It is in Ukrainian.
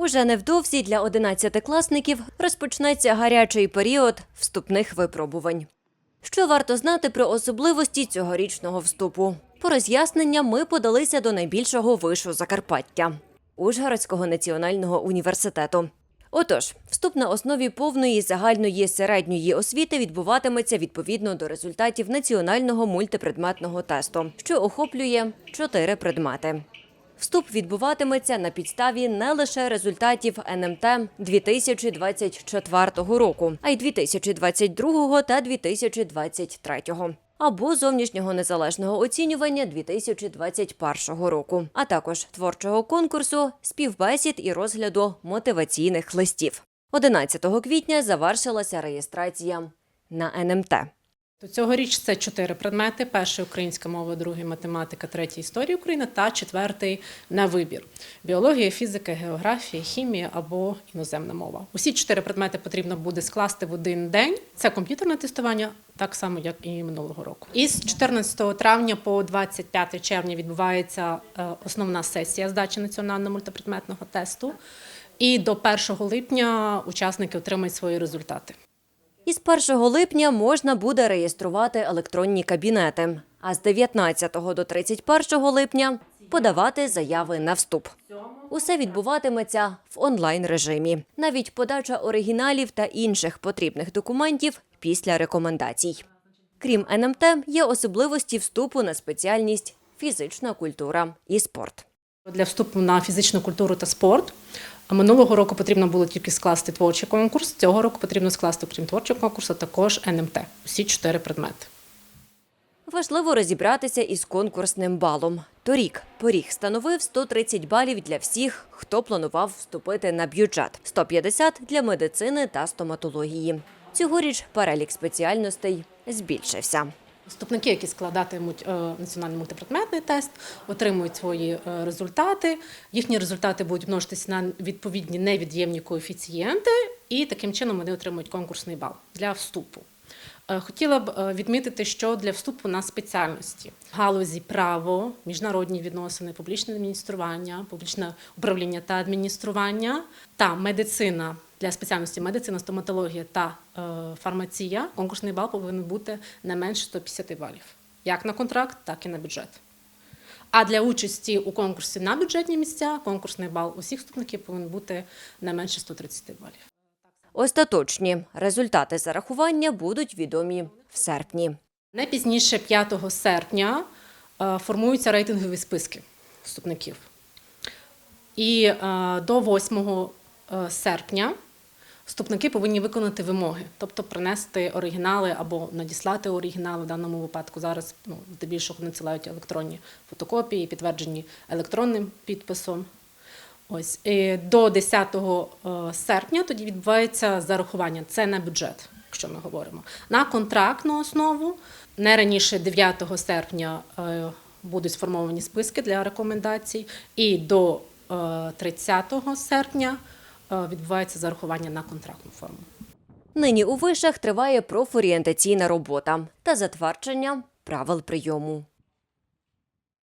Уже невдовзі для одинадцятикласників розпочнеться гарячий період вступних випробувань. Що варто знати про особливості цьогорічного вступу? По роз'яснення ми подалися до найбільшого вишу Закарпаття Ужгородського національного університету. Отож, вступ на основі повної загальної середньої освіти відбуватиметься відповідно до результатів національного мультипредметного тесту, що охоплює чотири предмети. Вступ відбуватиметься на підставі не лише результатів НМТ 2024 року, а й 2022 та 2023 або зовнішнього незалежного оцінювання 2021 року, а також творчого конкурсу, співбесід і розгляду мотиваційних листів. 11 квітня завершилася реєстрація на НМТ. Цьогоріч це чотири предмети: перший українська мова, другий математика, третій історія України та четвертий на вибір: біологія, фізика, географія, хімія або іноземна мова. Усі чотири предмети потрібно буде скласти в один день. Це комп'ютерне тестування, так само як і минулого року. Із 14 травня по 25 червня відбувається е, основна сесія здачі національного мультипредметного тесту. І до 1 липня учасники отримають свої результати. Із 1 липня можна буде реєструвати електронні кабінети, а з 19 до 31 липня подавати заяви на вступ. Усе відбуватиметься в онлайн режимі, навіть подача оригіналів та інших потрібних документів після рекомендацій. Крім НМТ, є особливості вступу на спеціальність фізична культура і спорт. Для вступу на фізичну культуру та спорт минулого року потрібно було тільки скласти творчий конкурс. Цього року потрібно скласти, крім творчого конкурсу, також НМТ. Усі чотири предмети. Важливо розібратися із конкурсним балом. Торік поріг становив 130 балів для всіх, хто планував вступити на бюджет, 150 – для медицини та стоматології. Цьогоріч перелік спеціальностей збільшився. Вступники, які складатимуть е, національний мультипредметний тест, отримують свої е, результати. Їхні результати будуть множитися на відповідні невід'ємні коефіцієнти, і таким чином вони отримують конкурсний бал для вступу. Е, Хотіла б відмітити, що для вступу на спеціальності галузі право, міжнародні відносини, публічне адміністрування, публічне управління та адміністрування та медицина для спеціальності медицина, стоматологія та е, фармація. Конкурсний бал повинен бути не менше 150 балів, як на контракт, так і на бюджет. А для участі у конкурсі на бюджетні місця конкурсний бал усіх вступників повинен бути не менше 130 балів. Остаточні результати зарахування будуть відомі в серпні. Не пізніше 5 серпня е, формуються рейтингові списки вступників. І е, до 8 е, серпня вступники повинні виконати вимоги, тобто принести оригінали або надіслати оригінали в даному випадку. Зараз ну, здебільшого надсилають електронні фотокопії, підтверджені електронним підписом. Ось і до 10 е, серпня тоді відбувається зарахування. Це на бюджет, якщо ми говоримо. На контрактну основу не раніше 9 серпня е, будуть сформовані списки для рекомендацій, і до е, 30 серпня е, відбувається зарахування на контрактну форму. Нині у вишах триває профорієнтаційна робота та затвердження правил прийому.